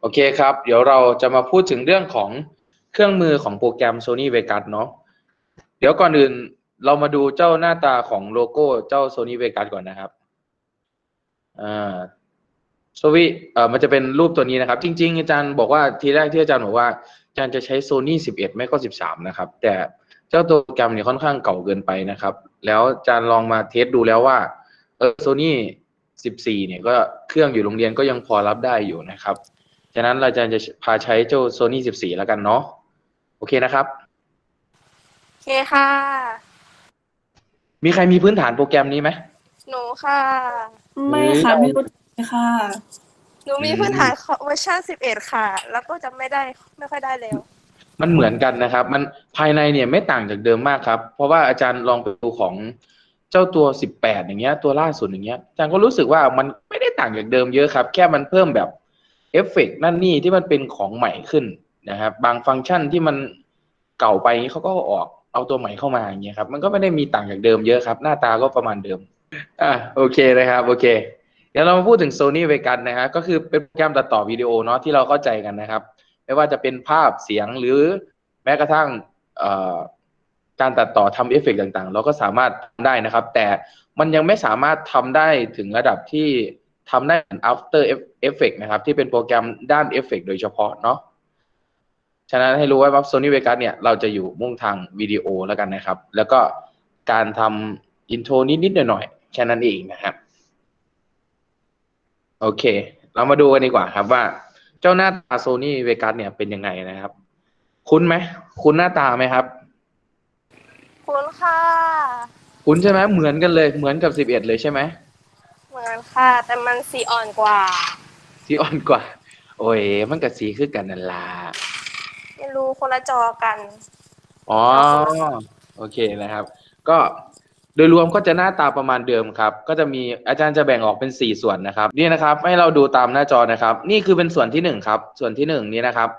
โอเคครับ เดี๋ยวเราจะมาพูดถึงเรื่องของเครื่องมือของโปรแกรม Sony Vegas เนาะเดี๋ยวก่อนอื่นเรามาดูเจ้าหน้าตาของโลโก้เจ้า Sony Vegas ก่อนนะครับอ่าโซวิเอ่อมันจะเป็นรูปตัวนี้นะครับ จริง ๆ อาจารย์บอกว่าทีแรกที่อาจารย์บอกว่าอาจารย์จะใช้ Sony 11 ไม่ก็ 13 นะครับ แต่เจ้าตัวโปรแกรมเนี่ยค่อนข้างเก่าเกินไปนะครับ แล้วอาจารย์ลองมาเทสดูแล้วว่าเออ Sony 14 เนี่ยก็เครื่องอยู่โรงเรียนก็ยังพอรับได้อยู่นะครับ ฉะนั้นเราจะจะพาใช้เจ้า Sony 14 แล้วกันเนาะโอเคนะครับ โอเคค่ะ มีใครมีพื้นฐานโปรแกรมนี้ไหม หนูค่ะ ไม่ค่ะไม่รู้จักเลยค่ะ หนูมีอืมพื้นฐานเวอร์ชัน11 ค่ะ แล้วก็จะไม่ได้ไม่ค่อยได้แล้ว มันเหมือนกันนะครับ มันภายในเนี่ยไม่ต่างจากเดิมมากครับ เพราะว่าอาจารย์ลองไปดูของเจ้าตัว 18 อย่างเงี้ย ตัวล่าสุดอย่างเงี้ยอาจารย์ก็รู้สึกว่ามันไม่ได้ต่างจากเดิมเยอะครับ แค่มันเพิ่มแบบ เอฟเฟกต์นั่นนี่ที่มันเป็นของใหม่ขึ้นนะครับบางฟังก์ชันที่มันเก่าไปเขาก็ออกเอาตัวใหม่เข้ามาอย่างเงี้ยครับมันก็ไม่ได้มีต่างจากเดิมเยอะครับ หน้าตาก็ประมาณเดิมอะโอเคนะครับโอเค เดี๋ยวเรามาพูดถึง Sony v e g a นะฮะก็คือเป็นโปรแกรมตัดต่อวิดีโอเนาะที่เราเข้าใจกันนะครับ ไม่ว่าจะเป็นภาพเสียงหรือแม้กระทั่งการตัดต่อทำเอฟเฟกต์ต่างๆ เราก็สามารถทำได้นะครับ แต่มันยังไม่สามารถทำได้ถึงระดับที่ ทำได้เหมือน After Effects นะครับ ที่เป็นโปรแกรมด้านเอฟเฟกต์โดยเฉพาะเนาะฉะนั้นให้รู้ไว้ว่า Sony Vegas เนี่ยเราจะอยู่มุ่งทางวิดีโอแล้วกันนะครับ แล้วก็การทำอินโทรนิดๆหน่อยๆแค่นั้นเองนะครับ โอเค เรามาดูกันดีกว่าครับว่า เจ้าหน้าตาโซนี่เวกัสเนี่ยเป็นยังไงนะครับ คุ้นไหมคุ้นหน้าตาไหมครับ คุณค่ะ คุ้นใช่ไหมเหมือนกันเลยเหมือนกับสิบเอ็ดเลยใช่ไหมเหมือน ค่ะ แต่มันสีอ่อนกว่า สีอ่อนกว่า โอ้ย มันกับสีคือกันนั่นล่ะไม่รู้คนละจอกัน อ๋อ โอเคนะครับ ก็โดยรวมก็จะหน้าตาประมาณเดิมครับ ก็จะมีอาจารย์จะแบ่งออกเป็นสี่ส่วนนะครับ นี่นะครับ ให้เราดูตามหน้าจอนะครับ นี่คือเป็นส่วนที่หนึ่งครับ ส่วนที่หนึ่งนี้นะครับ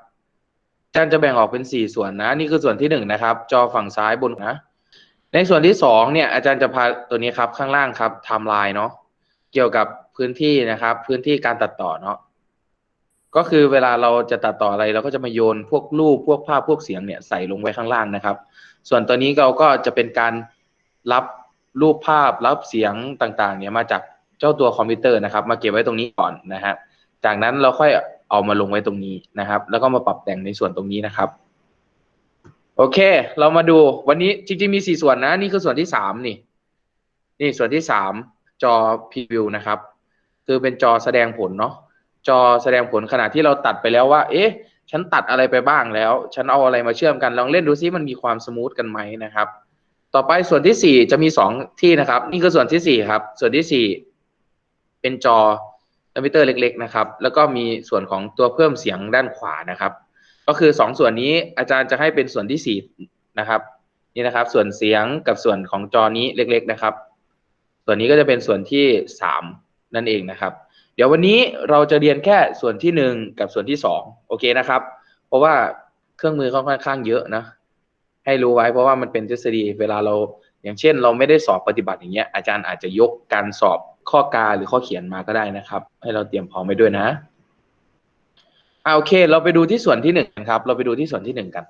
อาจารย์จะแบ่งออกเป็นสี่ส่วนนะ นี่คือส่วนที่หนึ่งนะครับ จอฝั่งซ้ายบนนะ ในส่วนที่สองเนี่ย อาจารย์จะพาตัวนี้ครับข้างล่างครับไทม์ไลน์เนาะ เกี่ยวกับพื้นที่นะครับ พื้นที่การตัดต่อเนาะก็คือเวลาเราจะตัดต่ออะไรเราก็จะมาโยนพวกรูปพวกภาพพวกเสียงเนี่ยใส่ลงไว้ข้างล่างนะครับ ส่วนตัวนี้เราก็จะเป็นการรับรูปภาพรับเสียงต่างๆ เนี่ยมาจากเจ้าตัวคอมพิวเตอร์นะครับ มาเก็บไว้ตรงนี้ก่อนนะฮะจากนั้นเราค่อยเอามาลงไว้ตรงนี้นะครับ แล้วก็มาปรับแต่งในส่วนตรงนี้นะครับ โอเค เรามาดูวันนี้จริงๆมีสี่ส่วนนะ นี่คือส่วนที่สามนี่ นี่ส่วนที่สาม จอพรีวิวนะครับ คือเป็นจอแสดงผลเนาะจอแสดงผลขณะที่เราตัดไปแล้วว่า เอ๊ะ ฉันตัดอะไรไปบ้างแล้ว ฉันเอาอะไรมาเชื่อมกันลองเล่นดูซิมันมีความสมูทกันไหมนะครับ ต่อไปส่วนที่สี่จะมีสองที่นะครับ นี่คือส่วนที่สี่ครับ ส่วนที่สี่เป็นจอคอมพิวเตอร์เล็ก ๆ นะครับ แล้วก็มีส่วนของตัวเพิ่มเสียงด้านขวานะครับ ก็คือสองส่วนนี้อาจารย์จะให้เป็นส่วนที่สี่นะครับ นี่นะครับ ส่วนเสียงกับส่วนของจอนี้เล็ก ๆ นะครับ ส่วนนี้ก็จะเป็นส่วนที่สามนั่นเองนะครับ เดี๋ยววันนี้เราจะเรียนแค่ส่วนที่หนึ่งกับส่วนที่สองโอเคนะครับ เพราะว่าเครื่องมือค่อนข้างเยอะนะ ให้รู้ไว้เพราะว่ามันเป็นทฤษฎีเวลาเราอย่างเช่น เราไม่ได้สอบปฏิบัติอย่างเงี้ยอาจารย์อาจจะยกการสอบข้อกาหรือข้อเขียนมาก็ได้นะครับ ให้เราเตรียมพร้อมไว้ด้วยนะอาโอเค เราไปดูที่ส่วนที่หนึ่งครับ เราไปดูที่ส่วนที่หนึ่งกัน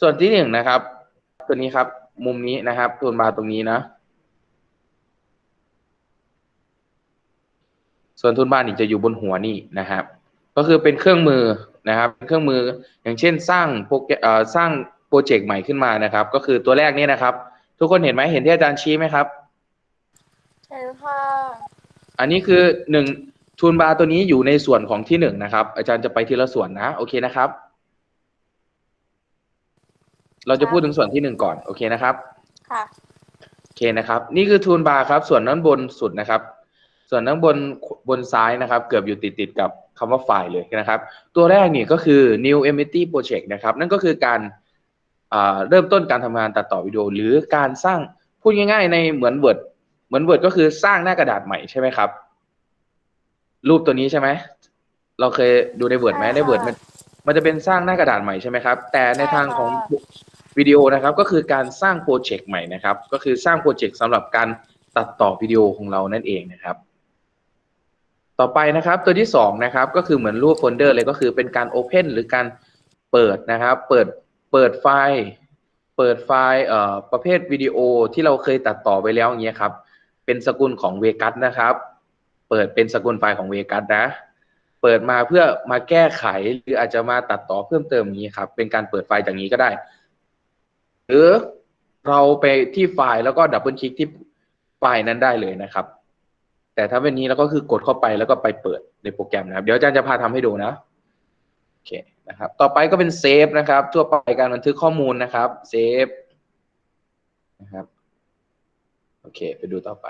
ส่วนที่หนึ่งนะครับ ตัวนี้ครับ มุมนี้นะครับทูนบาตรงนี้นะ ส่วนทุนบ้านนี่จะอยู่บนหัวนี่นะครับ ก็คือเป็นเครื่องมือนะครับเครื่องมืออย่างเช่นสร้างโปรแกรมเอ่อสร้างโปรเจกต์ใหม่ขึ้นมานะครับ ก็คือตัวแรกนี่นะครับ ทุกคนเห็นไหมเห็นที่อาจารย์ชี้ไหมครับเห็นค่ะอันนี้คือหนึ่งทูนบาร์ตัวนี้อยู่ในส่วนของที่หนึ่งนะครับ อาจารย์จะไปทีละส่วนนะโอเคนะครับ เราจะพูดถึงส่วนที่หนึ่งก่อนโอเคนะครับค่ะโอเคนะครับ นี่คือทูนบาร์ครับ ส่วนด้านบนสุดนะครับ ส่วนด้านบนบนซ้ายนะครับ เกือบอยู่ติดติดๆกับคำว่าไฟล์เลยนะครับ ตัวแรกนี่ก็คือ new entity project นะครับ นั่นก็คือการเริ่มต้นการทำงานตัดต่อวิดีโอ หรือการสร้างพูดง่ายๆ ในเหมือน Word เหมือน Word ก็คือสร้างหน้ากระดาษใหม่ใช่ไหมครับ รูปตัวนี้ใช่ไหม เราเคยดูใน Word ไหมใน Word มันมันจะเป็นสร้างหน้ากระดาษใหม่ใช่ไหมครับ แต่ในทางของวิดีโอนะครับ ก็คือการสร้างโปรเจกต์ใหม่นะครับ ก็คือสร้างโปรเจกต์สำหรับการตัดต่อวิดีโอของเรานั่นเองนะครับ ต่อไปนะครับตัวที่สองนะครับก็คือเหมือนรูปโฟลเดอร์เลยก็คือเป็นการ Open หรือการเปิดนะครับเปิดเปิดไฟล์ เปิดไฟล์เอ่อประเภทวิดีโอที่เราเคยตัดต่อไปแล้วอย่างเงี้ยครับเป็นสกุลของเวกัสนะครับ เปิดเป็นสกุลไฟล์ของเวกัสนะ เปิดมาเพื่อมาแก้ไขหรืออาจจะมาตัดต่อเพิ่มเติมอย่างนี้ครับเป็นการเปิดไฟล์จากนี้ก็ได้ หรือเราไปที่ไฟล์แล้วก็ดับเบิลคลิกที่ไฟล์นั้นได้เลยนะครับ แต่ถ้าเป็นนี้เราก็คือกดเข้าไปแล้วก็ไปเปิดในโปรแกรมนะครับ เดี๋ยวอาจารย์จะพาทำให้ดูนะโอเคนะครับ ต่อไปก็เป็นเซฟนะครับ ทั่วไปการบันทึกข้อมูลนะครับเซฟนะครับโอเค ไปดูต่อไป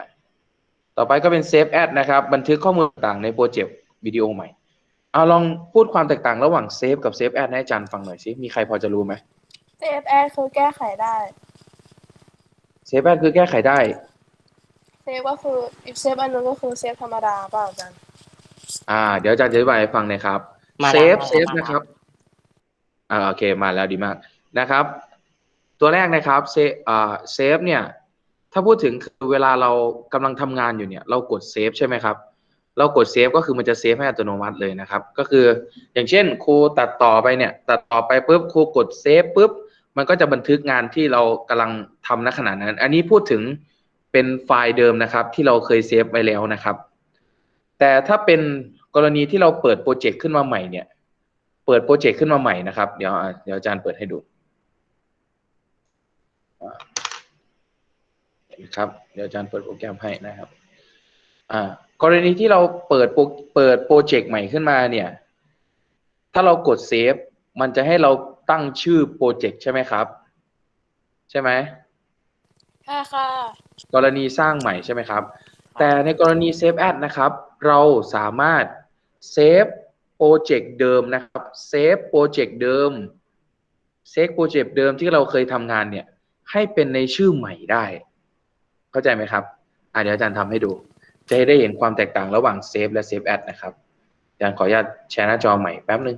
ต่อไปก็เป็นเซฟแอดนะครับ บันทึกข้อมูลต่างๆในโปรเจกต์วิดีโอใหม่เอาลองพูดความแตกต่างระหว่างเซฟกับเซฟแอดให้อาจารย์ฟังหน่อยสิมีใครพอจะรู้ไหม CFS คือแก้ไขได้เซฟแอดคือแก้ไขได้เซฟก็คืออีกเซฟอันนึงก็คือเซฟธรรมดาเปล่าอาจารย์อ่า เดี๋ยวอาจารย์จะอธิบายให้ฟังหนะครับ มาเซแล้วฟมาเซแล้วฟมาแล้ว นะครับ อ่า โอเค มาแล้วดีมาก นะครับ ตัวแรกนะครับ เซอ่า เซฟเนี่ย ถ้าพูดถึงคือเวลาเรากำลังทำงานอยู่เนี่ย เรากดเซฟใช่ไหมครับ เรากดเซฟก็คือมันจะเซฟให้อัตโนมัติเลยนะครับ ก็คือ อย่างเช่นครูตัดต่อไปเนี่ย ตัดต่อไปปุ๊บครูกดเซฟปุ๊บ มันก็จะบันทึกงานที่เรากำลังทำณขณะนั้น อันนี้พูดถึง เป็นไฟล์เดิมนะครับ ที่เราเคยเซฟไว้แล้วนะครับ แต่ถ้าเป็นกรณีที่เราเปิดโปรเจกต์ขึ้นมาใหม่เนี่ย เปิดโปรเจกต์ขึ้นมาใหม่นะครับ เดี๋ยวเดี๋ยวอาจารย์เปิดให้ดูครับเดี๋ยวอาจารย์เปิดโปรแกรมให้นะครับอ่ากรณีที่เราเปิดโปรเปิดโปรเจกต์ใหม่ขึ้นมาเนี่ย ถ้าเรากดเซฟมันจะให้เราตั้งชื่อโปรเจกต์ใช่ไหมครับ ใช่ไหม ใช่ค่ะ กรณีสร้างใหม่ใช่ไหมครับ แต่ในกรณีเซฟแอดนะครับ เราสามารถเซฟโปรเจกต์เดิมนะครับเซฟโปรเจกต์เดิมเซฟโปรเจกต์เดิมที่เราเคยทำงานเนี่ย ให้เป็นในชื่อใหม่ได้ เข้าใจไหมครับอะเดี๋ยวอาจารย์ทำให้ดู จะให้ได้เห็นความแตกต่างระหว่างเซฟและเซฟแอดนะครับอาจารย์ขออนุญาตแชร์หน้าจอใหม่แป๊บนึง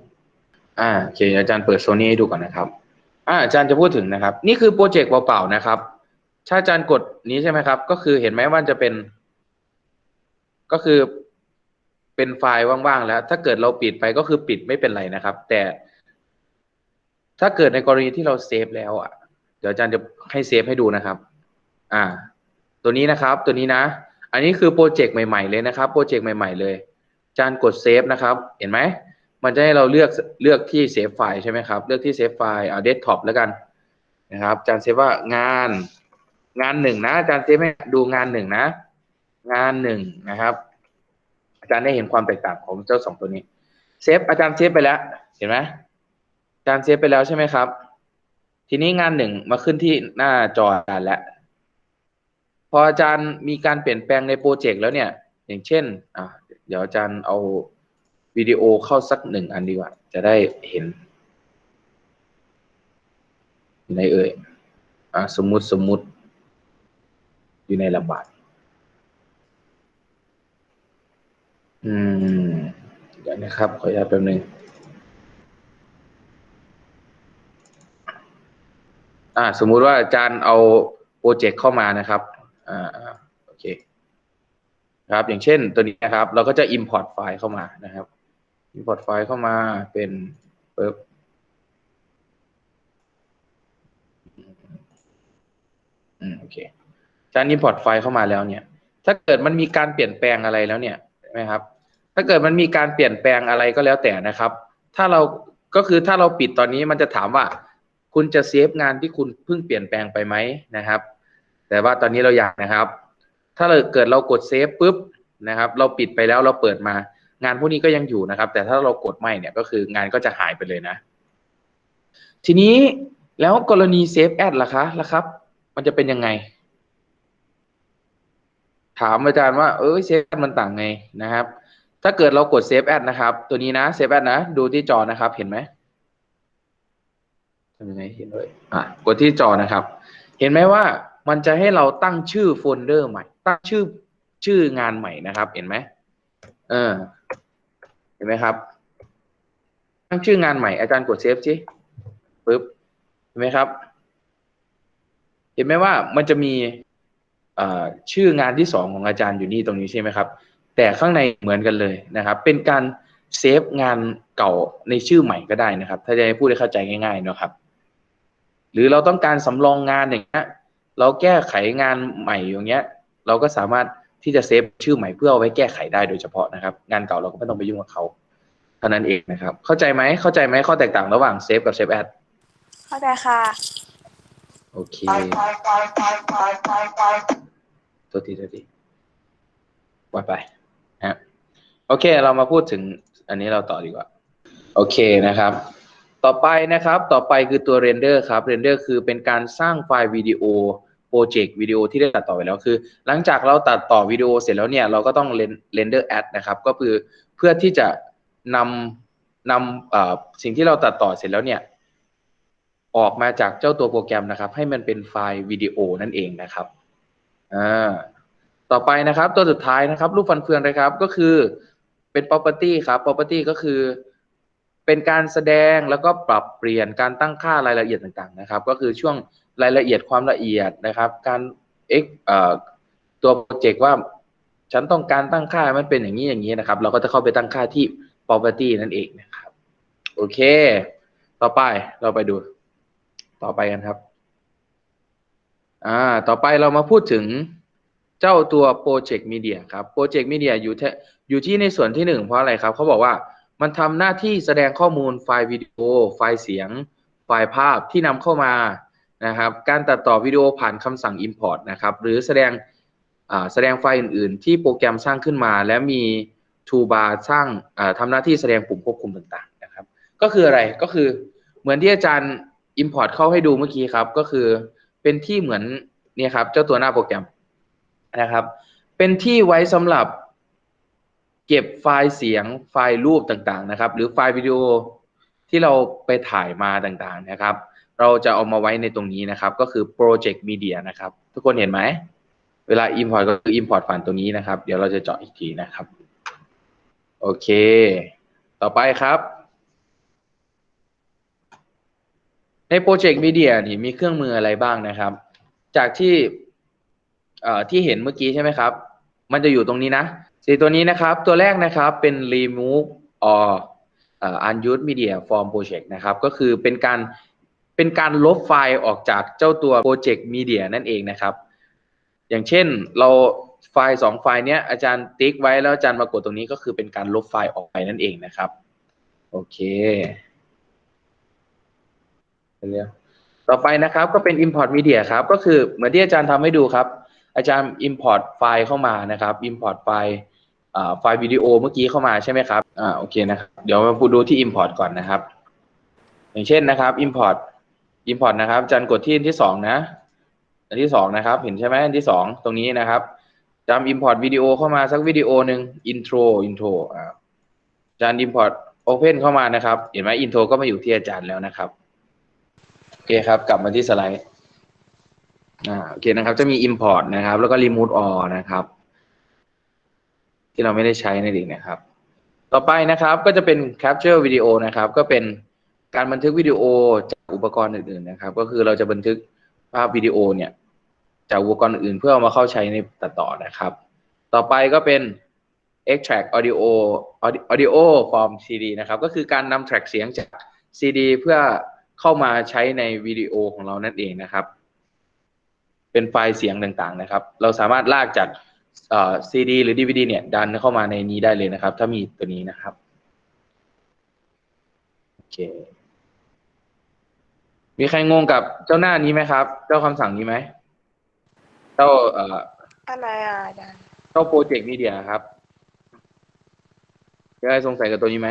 อ่าโอเคอาจารย์เปิดโซนี่ให้ดูก่อนนะครับอ่าอาจารย์จะพูดถึงนะครับ นี่คือโปรเจกต์เปล่าๆนะครับ ถ้าอาจารย์กดนี้ใช่ไหมครับ ก็คือเห็นไหมว่าจะเป็น ก็คือเป็นไฟล์ว่างๆแล้ว ถ้าเกิดเราปิดไปก็คือปิดไม่เป็นไรนะครับ แต่ถ้าเกิดในกรณีที่เราเซฟแล้วอะ เดี๋ยวอาจารย์จะให้เซฟให้ดูนะครับ อ่า ตัวนี้นะครับ ตัวนี้นะ อันนี้คือโปรเจกต์ใหม่ๆเลยนะครับ โปรเจกต์ใหม่ๆเลย อาจารย์กดเซฟนะครับ เห็นไหม มันจะให้เราเลือกเลือกที่เซฟไฟล์ใช่ไหมครับ เลือกที่เซฟไฟล์ เอาเดสก์ท็อปแล้วกันนะครับ อาจารย์เซฟว่างาน งานหนึ่งนะอาจารย์เซฟให้ดูงานหนึ่งนะ งานหนึ่งนะครับ อาจารย์ได้เห็นความแตกต่างของเจ้าสองตัวนี้ เซฟอาจารย์เซฟไปแล้ว เห็นไหมอาจารย์เซฟไปแล้วใช่ไหมครับ ทีนี้งานหนึ่งมาขึ้นที่หน้าจออาจารย์แล้วพออาจารย์มีการเปลี่ยนแปลงในโปรเจกต์แล้วเนี่ย อย่างเช่นอะเดี๋ยวอาจารย์เอาวิดีโอเข้าสักหนึ่งอันดีกว่า จะได้เห็นในเอ่ยอะสมมุติสมมุติ อยู่ในลำบากอืม เดี๋ยวนะครับ ขออนุญาตแป๊บนึงอ่า สมมุติว่าอาจารย์เอาโปรเจกต์เข้ามานะครับ อ่าโอเค ครับ อย่างเช่นตัวนี้นะครับ เราก็จะ import ไฟล์เข้ามานะครับ import ไฟล์เข้ามาเป็นปึ๊บอืม โอเค อาจารย์ import ไฟล์เข้ามาแล้วเนี่ย ถ้าเกิดมันมีการเปลี่ยนแปลงอะไรแล้วเนี่ยใช่ไหมครับ ถ้าเกิดมันมีการเปลี่ยนแปลงอะไรก็แล้วแต่นะครับ ถ้าเราก็คือถ้าเราปิดตอนนี้มันจะถามว่า คุณจะเซฟงานที่คุณเพิ่งเปลี่ยนแปลงไปไหมนะครับ แต่ว่าตอนนี้เราอยากนะครับ ถ้าเราเกิดเรากดเซฟปุ๊บนะครับ เราปิดไปแล้วเราเปิดมางานพวกนี้ก็ยังอยู่นะครับ แต่ถ้าเรากดไม่เนี่ยก็คืองานก็จะหายไปเลยนะ ทีนี้แล้วกรณีเซฟแอดล่ะคะล่ะครับ มันจะเป็นยังไง ถามอาจารย์ว่าเอ้ยเซฟแอดมันต่างไงนะครับ ถ้าเกิดเรากดเซฟแอดนะครับ ตัวนี้นะเซฟแอดนะ ดูที่จอนะครับ เห็นไหมทำยังไงเห็นเลยอะกดที่จอนะครับ เห็นไหมว่ามันจะให้เราตั้งชื่อโฟลเดอร์ใหม่ ตั้งชื่อชื่องานใหม่นะครับ เห็นไหมเออ เห็นไหมครับ ตั้งชื่องานใหม่อาจารย์กดเซฟสิปึ๊บเห็นไหมครับ เห็นไหมว่ามันจะมี ชื่องานที่สองของอาจารย์อยู่นี่ตรงนี้ใช่ไหมครับ แต่ข้างในเหมือนกันเลยนะครับ เป็นการเซฟงานเก่าในชื่อใหม่ก็ได้นะครับ ถ้าจะให้พูดให้เข้าใจง่ายๆเนอะครับ หรือเราต้องการสำรองงานอย่างเงี้ยเราแก้ไขงานใหม่อย่างเงี้ย เราก็สามารถที่จะเซฟชื่อใหม่เพื่อเอาไว้แก้ไขได้โดยเฉพาะนะครับ งานเก่าเราก็ไม่ต้องไปยุ่งกับเขาเท่านั้นเองนะครับ เข้าใจไหมเข้าใจไหมข้อแตกต่างระหว่างเซฟกับเซฟแอดเข้าใจค่ะ โอเค ตัวทีตัวทีว่าไปฮะโอเค เรามาพูดถึงอันนี้เราต่อดีกว่า โอเคนะครับ ต่อไปนะครับ ต่อไปคือตัวเรนเดอร์ครับเรนเดอร์คือเป็นการสร้างไฟล์วิดีโอโปรเจกต์วิดีโอที่ได้ตัดต่อไปแล้วคือ หลังจากเราตัดต่อวิดีโอเสร็จแล้วเนี่ยเราก็ต้องเรนเดอร์แอดนะครับ ก็คือเพื่อที่จะนำนำสิ่งที่เราตัดต่อเสร็จแล้วเนี่ย ออกมาจากเจ้าตัวโปรแกรมนะครับ ให้มันเป็นไฟล์วิดีโอนั่นเองนะครับ อ่าต่อไปนะครับตัวสุดท้ายนะครับ รูปฟันเฟืองนะครับก็คือเป็น property ครับ property ก็คือ เป็นการแสดงแล้วก็ปรับเปลี่ยนการตั้งค่ารายละเอียดต่างๆนะครับ ก็คือช่วงรายละเอียดความละเอียดนะครับ การ x เอ่อตัวโปรเจกต์ว่าฉันต้องการตั้งค่ามันเป็นอย่างนี้อย่างนี้นะครับ เราก็จะเข้าไปตั้งค่าที่ property นั่นเองนะครับ โอเค ต่อไปเราไปดู ต่อไปกันครับ อ่าต่อไปเรามาพูดถึงเจ้าตัว Project Media ครับ Project Media อยู่ที่อยู่ที่ในส่วนที่หนึ่งเพราะอะไรครับเขาบอกว่ามันทำหน้าที่แสดงข้อมูลไฟล์วิดีโอ ไฟล์เสียง ไฟล์ภาพที่นำเข้ามานะครับ การตัดต่อวิดีโอผ่านคำสั่ง Import นะครับ หรือแสดงแสดงไฟล์อื่น ๆ ที่โปรแกรมสร้างขึ้นมา และมี Toolbar สร้างอ่าทำหน้าที่แสดงปุ่มควบคุมต่าง ๆ นะครับ ก็คืออะไรก็คือเหมือนที่อาจารย์ Import เข้าให้ดูเมื่อกี้ครับ ก็คือ เป็นที่เหมือนเนี่ยครับ เจ้าตัวหน้าโปรแกรมนะครับ เป็นที่ไว้สำหรับเก็บไฟล์เสียงไฟล์รูปต่างๆนะครับ หรือไฟล์วิดีโอที่เราไปถ่ายมาต่างๆนะครับ เราจะเอามาไว้ในตรงนี้นะครับ ก็คือ Project Media นะครับ ทุกคนเห็นไหม เวลา Import ก็คือ Import ผ่านตัวนี้นะครับ เดี๋ยวเราจะเจาะอีกทีนะครับ โอเค ต่อไปครับ ในโปรเจกต์มีเดียนี่มีเครื่องมืออะไรบ้างนะครับ จากที่เอ่อที่เห็นเมื่อกี้ใช่ไหมครับ มันจะอยู่ตรงนี้นะสีตัวนี้นะครับ ตัวแรกนะครับเป็น remove or unused media from project นะครับ ก็คือเป็นการเป็นการลบไฟล์ออกจากเจ้าตัว project media นั่นเองนะครับ อย่างเช่นเราไฟล์สองไฟล์เนี้ยอาจารย์ติ๊กไว้แล้วอาจารย์มากดตรงนี้ก็คือเป็นการลบไฟล์ออกไปนั่นเองนะครับ โอเค เร็วต่อไปนะครับก็เป็น import media ครับ ก็คือเหมือนที่อาจารย์ทำให้ดูครับ อาจารย์ import ไฟล์เข้ามานะครับ import ไฟล์ไฟล์วิดีโอเมื่อกี้เข้ามาใช่ไหมครับอ่าโอเคนะครับเดี๋ยวมาดูที่ import ก่อนนะครับ อย่างเช่นนะครับ import import นะครับอาจารย์กดที่อันที่สองนะ อันที่สองนะครับ เห็นใช่ไหมอันที่สองตรงนี้นะครับจำ import วิดีโอเข้ามาสักวิดีโอหนึ่ง intro intro อ่าอาจารย์ import open เข้ามานะครับ เห็นไหม intro ก็มาอยู่ที่อาจารย์แล้วนะครับ เคครับ กลับมาที่สไลด์อ่าโอเคนะครับ จะมี import นะครับ แล้วก็ remove all นะครับ ที่เราไม่ได้ใช้นั่นเองนะครับ ต่อไปนะครับก็จะเป็น capture video นะครับ ก็เป็นการบันทึกวิดีโอจากอุปกรณ์อื่นๆนะครับ ก็คือเราจะบันทึกภาพวิดีโอเนี่ยจากอุปกรณ์อื่นเพื่อเอามาเข้าใช้ในตัดต่อนะครับ ต่อไปก็เป็น extract audio audio from CD นะครับ ก็คือการนำ track เสียงจาก CD เพื่อ เข้ามาใช้ในวิดีโอของเรานั่นเองนะครับ เป็นไฟล์เสียงต่างๆนะครับ เราสามารถลากจากเอ่อ CD หรือ DVD เนี่ย ดันเข้ามาในนี้ได้เลยนะครับ ถ้ามีตัวนี้นะครับโอเคมีใครงงกับเจ้าหน้านี้ไหมครับ เจ้าคำสั่งนี้ไหมเจ้าเอ่ออันไหนอะอาจารย์เจ้าโปรเจกต์มีเดียครับมีอะไรสงสัยกับตัวนี้ไหม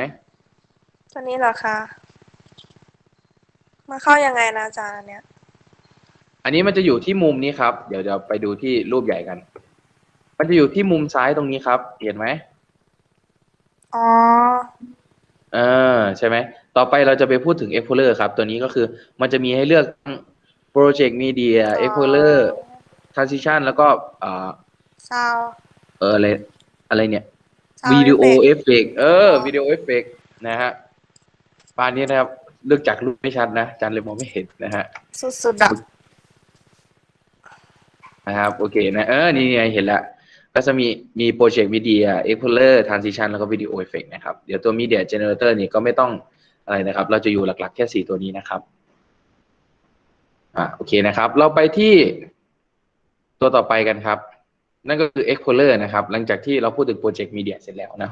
ตัวนี้เหรอคะ มาเข้ายังไงนะอาจารย์อันเนี้ย อันนี้มันจะอยู่ที่มุมนี้ครับ เดี๋ยวเดี๋ยวไปดูที่รูปใหญ่กัน มันจะอยู่ที่มุมซ้ายตรงนี้ครับ เห็นไหมอ๋อ เออใช่ไหม ต่อไปเราจะไปพูดถึง Explorer ครับ ตัวนี้ก็คือมันจะมีให้เลือกทั้ง Project Media Explorer Transition แล้วก็อ่าซาว เอออะไรอะไรเนี่ย Sound วิดีโอ effect เอฟเฟกเออ วิดีโอเอฟเฟกนะฮะปานนี้นะครับ เลือกจากรูปไม่ชัดนะอาจารย์เลยมองไม่เห็นนะฮะสุดๆอะนะครับ โอเคนะ เออ นี่ไงเห็นแล้วก็จะมีมีโปรเจกต์วิดีโอ Expoler Transition แล้วก็ Video Effect นะครับ เดี๋ยวตัว Media Generator นี่ก็ไม่ต้องอะไรนะครับ เราจะอยู่หลักๆ แค่สี่ตัวนี้นะครับ อ่าโอเคนะครับ เราไปที่ตัวต่อไปกันครับ นั่นก็คือ Expoler นะครับ หลังจากที่เราพูดถึงโปรเจกต์ Media เสร็จแล้วนะ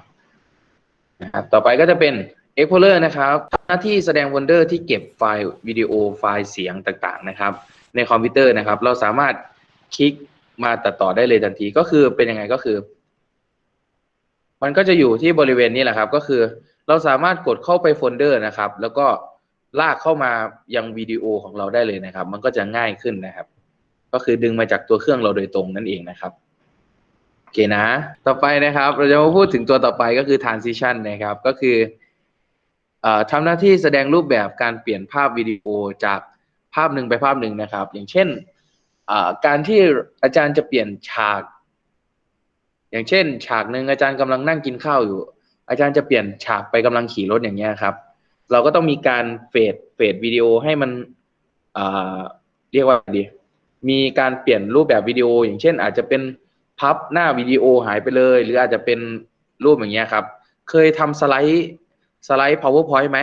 นะครับ ต่อไปก็จะเป็น Expoler นะครับหน้าที่แสดง Wonder ที่เก็บไฟล์วิดีโอไฟล์เสียงต่างๆนะครับ ในคอมพิวเตอร์นะครับ เราสามารถคลิกมาตัดต่อได้เลยทันทีก็คือเป็นยังไงก็คือ มันก็จะอยู่ที่บริเวณนี้แหละครับ ก็คือเราสามารถกดเข้าไปโฟลเดอร์นะครับ แล้วก็ลากเข้ามายังวิดีโอของเราได้เลยนะครับ มันก็จะง่ายขึ้นนะครับ ก็คือดึงมาจากตัวเครื่องเราโดยตรงนั่นเองนะครับโอเคนะ ต่อไปนะครับ เราจะมาพูดถึงตัวต่อไปก็คือ transition นะครับ ก็คือ ทำหน้าที่แสดงรูปแบบการเปลี่ยนภาพวิดีโอจากภาพหนึ่งไปภาพหนึ่งนะครับ อย่างเช่นการที่อาจารย์จะเปลี่ยนฉาก อย่างเช่น ฉากหนึ่งอาจารย์กำลังนั่งกินข้าวอยู่ อาจารย์จะเปลี่ยนฉากไปกำลังขี่รถอย่างเงี้ยครับ เราก็ต้องมีการเฟดเฟดวิดีโอให้มันเรียกว่าไงดีมีการเปลี่ยนรูปแบบวิดีโอ อย่างเช่น อาจจะเป็นพับหน้าวิดีโอหายไปเลย หรืออาจจะเป็นรูปอย่างเงี้ยครับ เคยทำสไลด์ สไลด์ powerpoint ไหม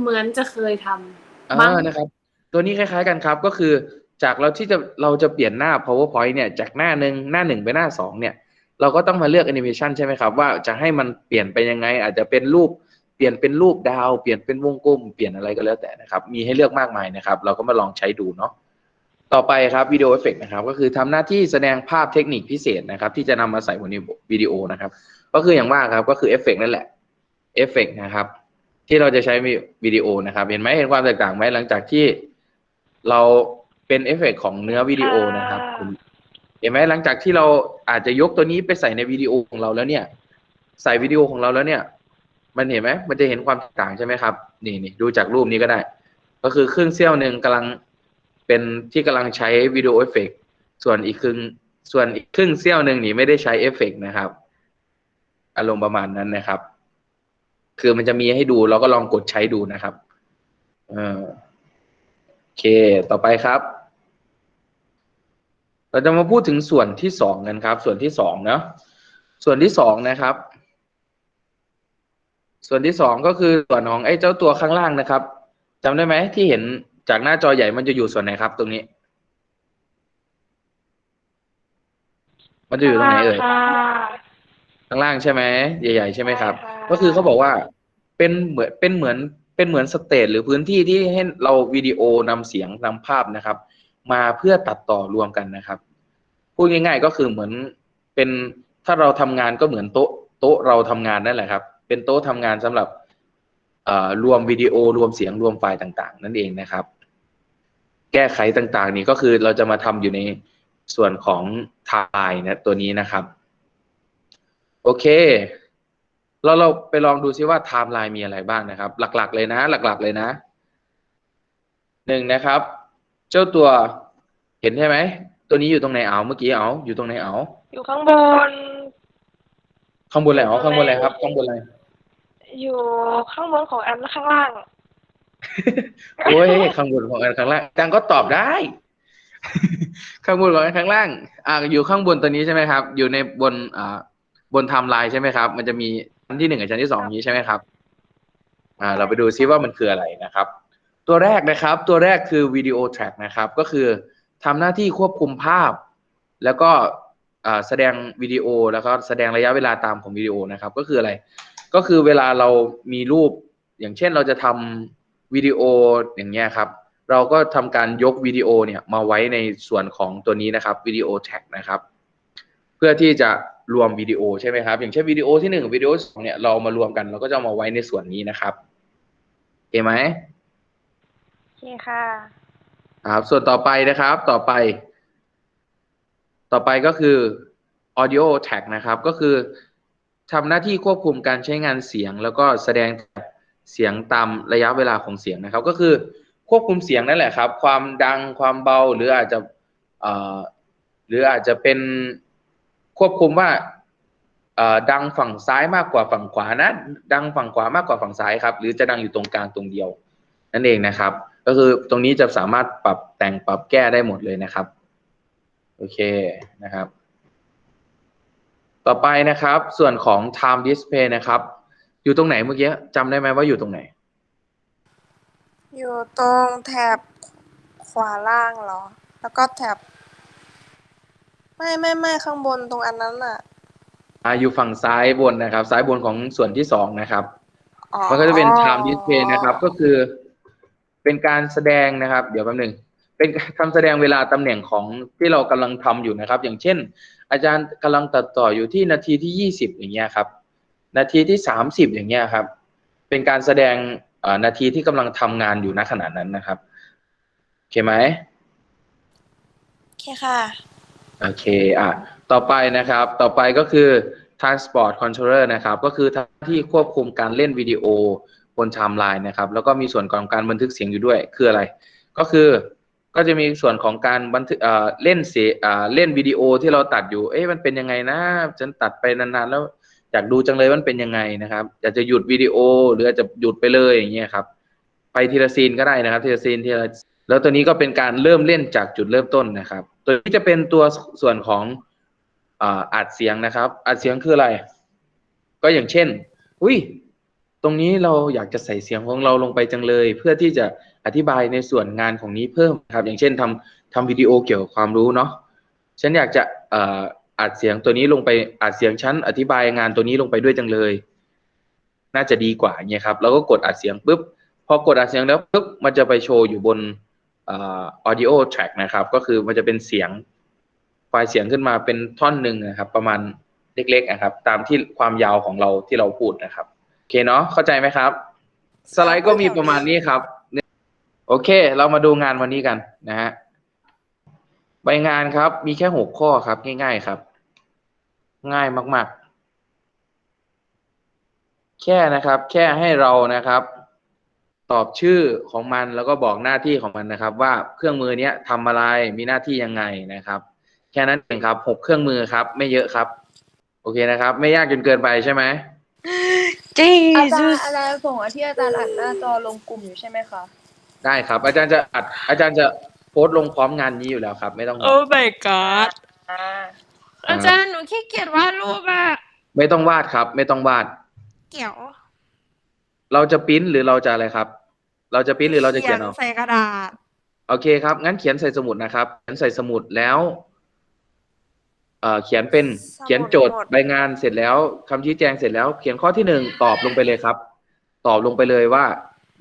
เหมือนจะเคยทำอ่ามั้งนะครับ ตัวนี้คล้ายๆกันครับ ก็คือจากเราที่จะเราจะเปลี่ยนหน้า powerpoint เนี่ย จากหน้าหนึ่งหน้าหนึ่งไปหน้าสองเนี่ย เราก็ต้องมาเลือกแอนิเมชันใช่ไหมครับ ว่าจะให้มันเปลี่ยนไปยังไง อาจจะเป็นรูปเปลี่ยนเป็นรูปดาว เปลี่ยนเป็นวงกลม เปลี่ยนอะไรก็แล้วแต่นะครับ มีให้เลือกมากมายนะครับ เราก็มาลองใช้ดูเนาะ ต่อไปครับวิดีโอเอฟเฟกนะครับ ก็คือทำหน้าที่แสดงภาพเทคนิคพิเศษนะครับ ที่จะนำมาใส่บนวิดีโอนะครับ ก็คืออย่างว่าครับก็คือเอฟเฟกนั่นแหละเอฟเฟกนะครับ ที่เราจะใช้วิดีโอนะครับ เห็นไหมเห็นความแตกต่างไหมหลังจากที่เราเป็นเอฟเฟกของเนื้อวิดีโอนะครับเห็นไหมหลังจากที่เราอาจจะยกตัวนี้ไปใส่ในวิดีโอของเราแล้วเนี่ย ใส่วิดีโอของเราแล้วเนี่ย มันเห็นไหมมันจะเห็นความแตกต่างใช่ไหมครับ นี่นี่ดูจากรูปนี้ก็ได้ ก็คือครึ่งเสี้ยวหนึ่งกำลังเป็นที่กำลังใช้วิดีโอเอฟเฟกส่วนอีกครึ่งส่วนอีกครึ่งเสี้ยวหนึ่งนี่ไม่ได้ใช้เอฟเฟกนะครับ อารมณ์ประมาณนั้นนะครับ คือมันจะมีให้ดูเราก็ลองกดใช้ดูนะครับเออโอเค ต่อไปครับ เราจะมาพูดถึงส่วนที่สองกันครับ ส่วนที่สองเนาะส่วนที่สองนะครับ ส่วนที่สองก็คือส่วนของไอ้เจ้าตัวข้างล่างนะครับจำได้ไหมที่เห็นจากหน้าจอใหญ่มันจะอยู่ส่วนไหนครับ ตรงนี้ มันจะอยู่ตรงไหนเอ่ย ข้างล่างใช่ไหมใหญ่ ๆ ใช่ไหมครับ ใช่ค่ะ ก็คือเขาบอกว่าเป็นเหมือนเป็นเหมือนเป็นเหมือนสเตจหรือพื้นที่ที่ให้เราวิดีโอนำเสียงนำภาพนะครับ มาเพื่อตัดต่อรวมกันนะครับพูดง่าย ๆ ก็คือเหมือนเป็นถ้าเราทำงานก็เหมือนโต๊ะโต๊ะเราทำงานนั่นแหละครับ เป็นโต๊ะทำงานสำหรับเอ่อรวมวิดีโอรวมเสียงรวมไฟล์ต่าง ๆ นั่นเองนะครับ แก้ไขต่างๆ นี้ก็คือเราจะมาทำอยู่ในส่วนของไทม์นะตัวนี้นะครับ โอเคเราเราไปลองดูซิว่าไทม์ไลน์มีอะไรบ้างนะครับ หลักๆ เลยนะ หลัก ๆ เลยนะหนึ่งนะครับ เจ้าตัวเห็นใช่ไหม ตัวนี้อยู่ตรงไหนเอาเมื่อกี้เอาอยู่ตรงไหนเอาอยู่ข้างบน ข้างบนอะไรเอาข้างบนอะไรครับ ข้างบนอะไรอยู่ข้างบนของแอมและข้างล่างโอ้ยข้างบนของอันข้างล่างจังก็ตอบได้ ข้างบนของอันข้างล่าง อ่าอยู่ข้างบนตัวนี้ใช่ไหมครับ อยู่ในบนอ่า บนไทม์ไลน์ใช่ไหมครับ มันจะมีชั้นที่หนึ่งกับชั้นที่สองนี้ใช่ไหมครับ อ่า เราไปดูซิว่ามันคืออะไรนะครับ ตัวแรกนะครับ ตัวแรกคือวิดีโอแทร็กนะครับ ก็คือทำหน้าที่ควบคุมภาพ แล้วก็อ่าแสดงวิดีโอแล้วก็แสดงระยะเวลาตามของวิดีโอนะครับ ก็คืออะไร ก็คือเวลาเรามีรูป อย่างเช่นเราจะทำวิดีโออย่างเงี้ยครับ เราก็ทำการยกวิดีโอเนี่ยมาไว้ในส่วนของตัวนี้นะครับวิดีโอแท็กนะครับ เพื่อที่จะ รวมวิดีโอใช่ไหมครับ อย่างเช่นวิดีโอที่หนึ่งกับวิดีโอสองเนี่ยเรามารวมกันเราก็จะเอามาไว้ในส่วนนี้นะครับโอเคไหมโอเคค่ะครับส่วนต่อไปนะครับ ต่อไป ต่อไปก็คือ audio tag นะครับ ก็คือทำหน้าที่ควบคุมการใช้งานเสียง แล้วก็แสดงเสียงตามระยะเวลาของเสียงนะครับ ก็คือควบคุมเสียงนั่นแหละครับ ความดังความเบาหรืออาจจะเอ่อหรืออาจจะเป็น ควบคุมว่าดังฝั่งซ้ายมากกว่าฝั่งขวานะ ดังฝั่งขวามากกว่าฝั่งซ้ายครับ หรือจะดังอยู่ตรงกลางตรงเดียว นั่นเองนะครับ ก็คือตรงนี้จะสามารถปรับแต่งปรับแก้ได้หมดเลยนะครับ โอเคนะครับ ต่อไปนะครับ ส่วนของ time display นะครับ อยู่ตรงไหนเมื่อกี้จำได้ไหมว่าอยู่ตรงไหน อยู่ตรงแถบขวาล่างเหรอ แล้วก็แถบ ไม่ไม่ไม่ข้างบนตรงอันนั้นอะอ่าอยู่ฝั่งซ้ายบนนะครับ ซ้ายบนของส่วนที่สองนะครับ อ๋อมันก็จะเป็น time display นะครับ ก็คือ เป็นการแสดงนะครับ เดี๋ยวแป๊บหนึ่งเป็นการทำแสดงเวลาตำแหน่งของที่เรากำลังทำอยู่นะครับ อย่างเช่น อาจารย์กำลังตัดต่ออยู่ที่นาทีที่ยี่สิบอย่างเงี้ยครับ นาทีที่สามสิบอย่างเงี้ยครับ เป็นการแสดงเอ่อนาทีที่กำลังทำงานอยู่ณขณะนั้นนะครับโอเคไหม โอเคค่ะ โอเคอะต่อไปนะครับ ต่อไปก็คือ transport controller นะครับ ก็คือทำที่ควบคุมการเล่นวิดีโอบนไทม์ไลน์นะครับ แล้วก็มีส่วนของการบันทึกเสียงอยู่ด้วยคืออะไร ก็คือก็จะมีส่วนของการบันทึกเอ่อเล่นเสียอ่าเล่นวิดีโอที่เราตัดอยู่ เอ๊ะมันเป็นยังไงนะฉันตัดไปนานๆแล้วอยากดูจังเลยมันเป็นยังไงนะครับ อยากจะหยุดวิดีโอหรืออาจจะหยุดไปเลยอย่างเงี้ยครับ ไปทีละซีนก็ได้นะครับทีละซีนทีละแล้วตัวนี้ก็เป็นการเริ่มเล่นจากจุดเริ่มต้นนะครับ ตัวนี้จะเป็นตัวส่วนของอ่าอัดเสียงนะครับอัดเสียงคืออะไร ก็อย่างเช่น อุ้ยตรงนี้เราอยากจะใส่เสียงของเราลงไปจังเลย เพื่อที่จะอธิบายในส่วนงานของนี้เพิ่มครับ อย่างเช่นทำทำวิดีโอเกี่ยวกับความรู้เนาะฉันอยากจะอัดเสียงตัวนี้ลงไปอัดเสียงฉันอธิบายงานตัวนี้ลงไปด้วยจังเลย น่าจะดีกว่าเงี้ยครับ เราก็กดอัดเสียงปุ๊บพอกดอัดเสียงแล้วปุ๊บมันจะไปโชว์อยู่บน audio track นะครับ ก็คือมันจะเป็นเสียงไฟล์เสียงขึ้นมาเป็นท่อนหนึ่งนะครับ ประมาณเล็กๆนะครับ ตามที่ความยาวของเราที่เราพูดนะครับโอเคเนาะเข้าใจไหมครับ สไลด์ก็มีประมาณนี้ครับโอเค เรามาดูงานวันนี้กันนะฮะใบงานครับ มีแค่หกข้อครับ ง่าย ๆครับ ง่ายมาก ๆ แค่นะครับ แค่ให้เรานะครับ ตอบชื่อของมันแล้วก็บอกหน้าที่ของมันนะครับ ว่าเครื่องมือเนี้ยทำอะไรมีหน้าที่ยังไงนะครับ แค่นั้นเองครับหกเครื่องมือครับ ไม่เยอะครับ โอเคนะครับ ไม่ยากจนเกินไปใช่ไหมจีอาจารย์อาจารย์ส่งที่อาจารย์อ่านหน้าจอลงกลุ่มอยู่ใช่ไหมคะได้ครับ อาจารย์จะอัดอาจารย์จะโพสต์ลงพร้อมงานนี้อยู่แล้วครับ ไม่ต้องห่วงโอ้ my god อ่าอาจารย์หนูขี้เกียจวาดรูปอะไม่ต้องวาดครับ ไม่ต้องวาด เกี่ยว เราจะปริ้นหรือเราจะอะไรครับ เราจะปริ้นหรือเราจะเขียนเอาใส่กระดาษ โอเคครับ งั้นเขียนใส่สมุดนะครับ เขียนใส่สมุดแล้วเอ่อเขียนเป็นเขียนโจทย์ใบงานเสร็จแล้วคำชี้แจงเสร็จแล้ว เขียนข้อที่หนึ่งตอบลงไปเลยครับ ตอบลงไปเลยว่า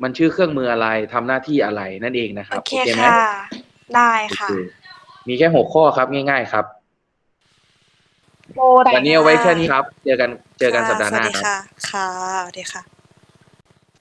มันชื่อเครื่องมืออะไรทำหน้าที่อะไรนั่นเองนะครัโอบเคไหม ค่ะ ได้โอค่ะเคมีแค่หกข้อครับง่ายๆครับ โปร วันนี้เอาไว้แค่นี้ครับ เจอกันเจอกันสัปดาห์หน้าสวัสดีครับ ค่ะ ค่ะ สวัสดีค่ะ